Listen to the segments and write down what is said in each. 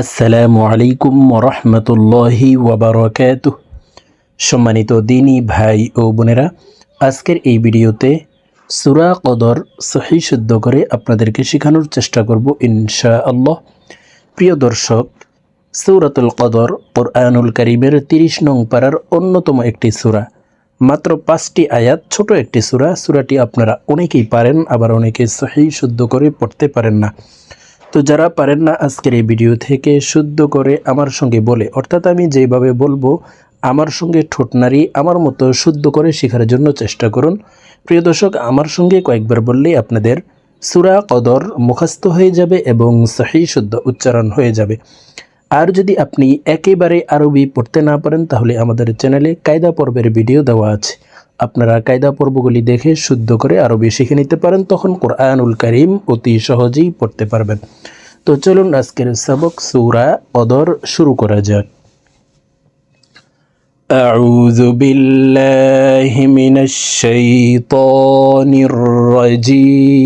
আসসালামু আলাইকুম রহমতুল্লাহি ওবরাকাত সম্মানিত দিনী ভাই ও বোনেরা, আজকের এই ভিডিওতে সুরা কদর সহি শুদ্ধ করে আপনাদেরকে শেখানোর চেষ্টা করব ইনশা আল্লাহ প্রিয় দর্শক, সৌরাতুল কদর কোরআনুল করিমের তিরিশ নং পাড়ার অন্যতম একটি সুরা। মাত্র পাঁচটি আয়াত, ছোট একটি সুরা। সুরাটি আপনারা অনেকেই পারেন, আবার অনেকে সহি শুদ্ধ করে পড়তে পারেন না। তো যারা পারেন না আজকের এই ভিডিও থেকে শুদ্ধ করে আমার সঙ্গে বলে, অর্থাৎ আমি যেভাবে বলব, আমার সঙ্গে ঠোঁটনারি আমার মতো শুদ্ধ করে শেখার জন্য চেষ্টা করুন। প্রিয় দর্শক, আমার সঙ্গে কয়েকবার বললেই আপনাদের সুরা কদর মুখস্থ হয়ে যাবে এবং সহি শুদ্ধ উচ্চারণ হয়ে যাবে। আর যদি আপনি একেবারে আরবি পড়তে না পারেন, তাহলে আমাদের চ্যানেলে কায়দা পর্বের ভিডিও দেওয়া আছে। আপনারা কায়দা পর্বগুলি দেখে শুদ্ধ করে আরবি শিখে নিতে পারেন তখন কোরআনুল করিম অতি সহজেই পড়তে পারবেন তো চলুন আজকের সবক সূরা কদর শুরু করা যাক أعوذ بالله من الشيطان الرجيم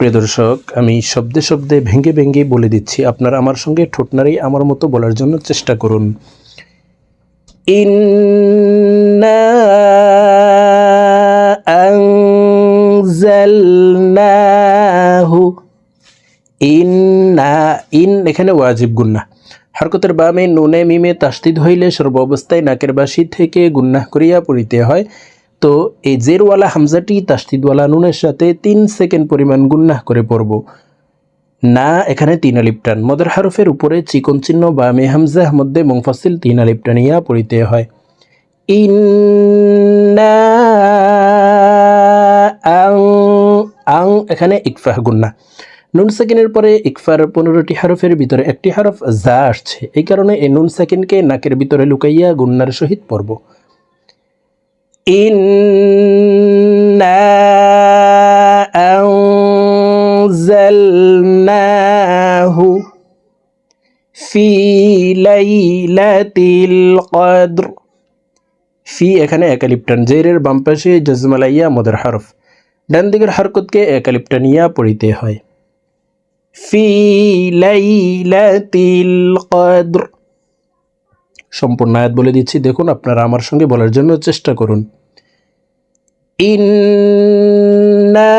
প্রিয় দর্শক, আমি শব্দে শব্দে ভেঙে ভেঙে বলে দিচ্ছি, আপনারা আমার সঙ্গে ঠোঁটনারি আমার মতো বলার জন্য চেষ্টা করুন। ইন্না আনজালনাহু। ইন্না, ইন এখানে ওয়াজিব গুন্না। হরকতের বামে নুনে মিমে তাস্তিদ হইলে সর্ব অবস্থায় নাকের বাসি থেকে গুন্নাহ করিয়া পড়িতে হয়। তো এই জেরওয়ালা হামজাটি তাস্তিদওয়ালা নুনের সাথে তিন সেকেন্ড পরিমাণ গুন্নাহ করে পড়ব। না, এখানে তিন আলিপটান মদের হারফের উপরে চিকন চিহ্ন বা মে হামজাহ মধ্যে মুংফাসিল তিন আলিপটানিয়া পড়িতে হয়। ইন্না আং আং, এখানে ইকফাহ গুন্না নুন সেকেন্ডের পরে ইকফার পনেরোটি হারফের ভিতরে একটি হারফ যা আসছে। এই কারণে এই নুন সেকেন্ডকে নাকের ভিতরে লুকাইয়া গুন্নার সহিত পড়ব। إنا أنزلناه في ليلة القدر ফি এখানে একালিপ্টান জেরের বাম পাশে জজমালাইয়া মদের হরফ ডান দিকের হরকতকে একালিপ্টানিয়া পড়িতে হয় ফি লাইলাতিল কদর সম্পূর্ণ আয়াত বলে দিচ্ছি দেখুন আপনারা আমার সঙ্গে বলার জন্য চেষ্টা করুন ইন্না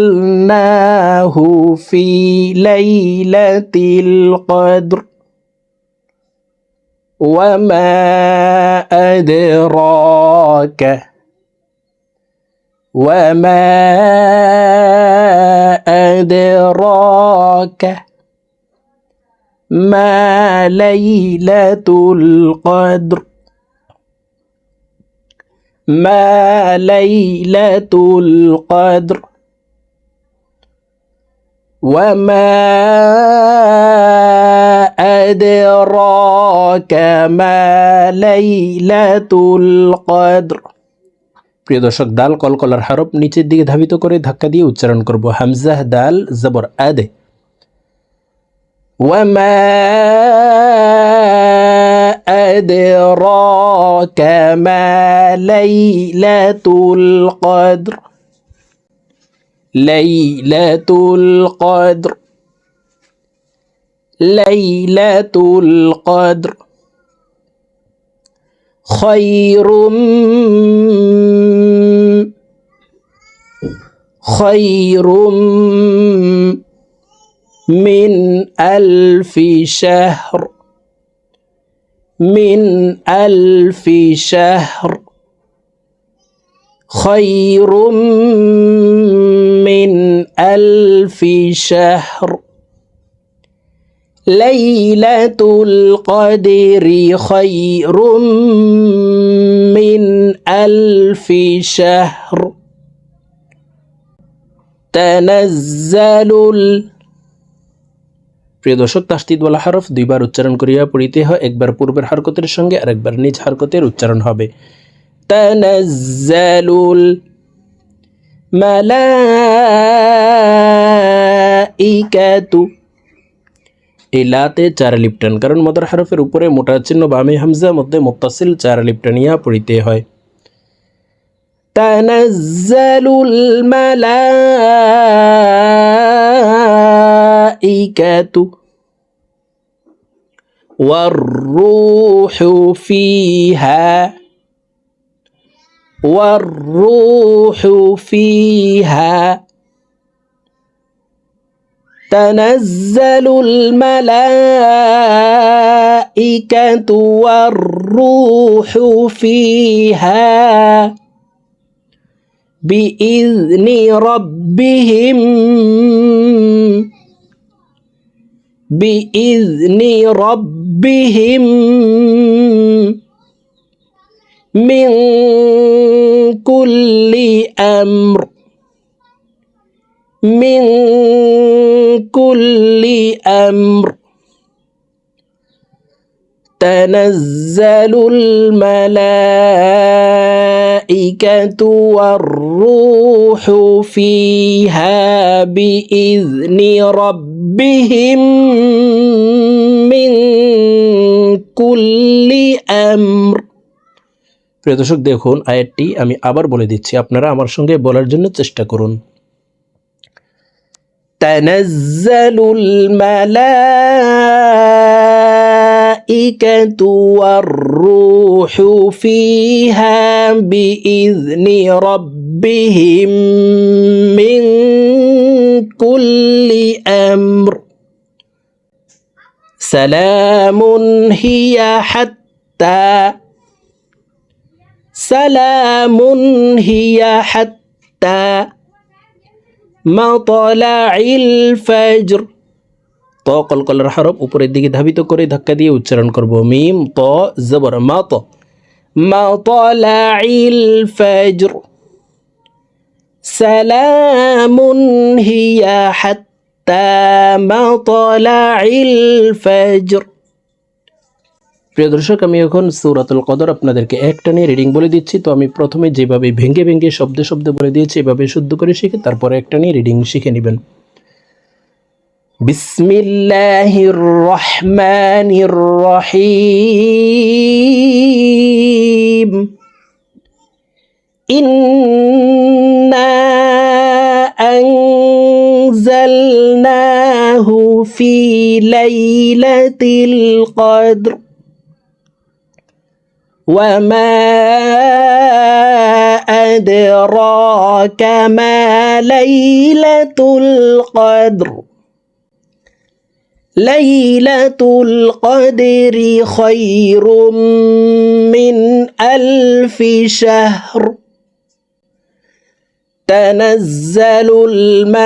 أنزلناه في ليلة القدر وما أدراك وما أدراك ما ليلة القدر ما ليلة القدر وما أدراك ما ليلة القدر প্রিয় দর্শক দাল কলকলার হারপ নিচের দিকে ধাবিত করে ধাক্কা দিয়ে উচ্চারণ করব হামজাহ দাল জবর আদে وما أدراك ما ليلة القدر ليلة القدر ليلة القدر خير خير من ألف شهر. من ألف شهر. خير من ألف شهر. ليلة القدر خير من ألف شهر. تنزل প্রিয় দর্শক তাস্তিদওয়ালা হরফ দুইবার উচ্চারণ করিয়া পড়িতে হয়। একবার পূর্বের হরকতের সঙ্গে আর একবার নিজ হরকতের উচ্চারণ হবে। তানাজ্জালুল মালাইকাতু। এই চার লিপটান, কারণ মদার হরফের উপরে মোটা চিহ্ন বামে হামজা, মধ্যে মোত্তাসিল চার লিপটানিয়া পড়িতে হয়। তানাজ্জালুল মালা الملائكة. والروح فيها والروح فيها تنزل الملائكة والروح فيها بإذن ربهم. بإذن ربهم من كل أمر من كل أمر. تنزل الملائكة والروح فيها بإذن ربهم من كل أمر প্রিয় দর্শক দেখুন আয়াতটি আমি আবার বলে দিচ্ছি আপনারা আমার সঙ্গে বলার জন্য চেষ্টা করুন تنزل الملائكة الملائكة والروح فيها بإذن ربهم من كل أمر. سلام هي حتى سلام هي حتى مطلع الفجر. ত, কলকলার হরফ উপরের দিকে ধাবিত করে ধাক্কা দিয়ে উচ্চারণ করব। মিম, ত, জবর, মা, ত। সালামুন হিয়া হাত্তা মাতলাইল ফজর। প্রিয় দর্শক, আমি এখন সৌরাতুল কদর আপনাদেরকে একটা নিয়ে রিডিং বলে দিচ্ছি। তো আমি প্রথমে যেভাবে ভেঙ্গে ভেঙ্গে শব্দে শব্দে বলে দিয়েছি, এভাবে শুদ্ধ করে শিখে তারপরে একটা নিয়ে রিডিং শিখে নেবেন। بسم الله الرحمن الرحيم. إنا أنزلناه في ليلة القدر. وما أدراك ما ليلة القدر. ليلة القدر خير من ألف شهر. تنزل الملائكة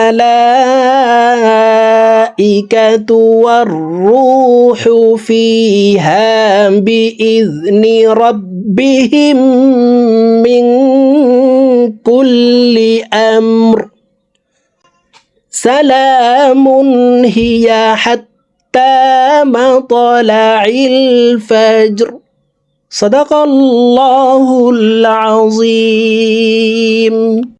والروح فيها بإذن ربهم من كل أمر. سلام هي حتى مطلع الفجر. صدق الله العظيم.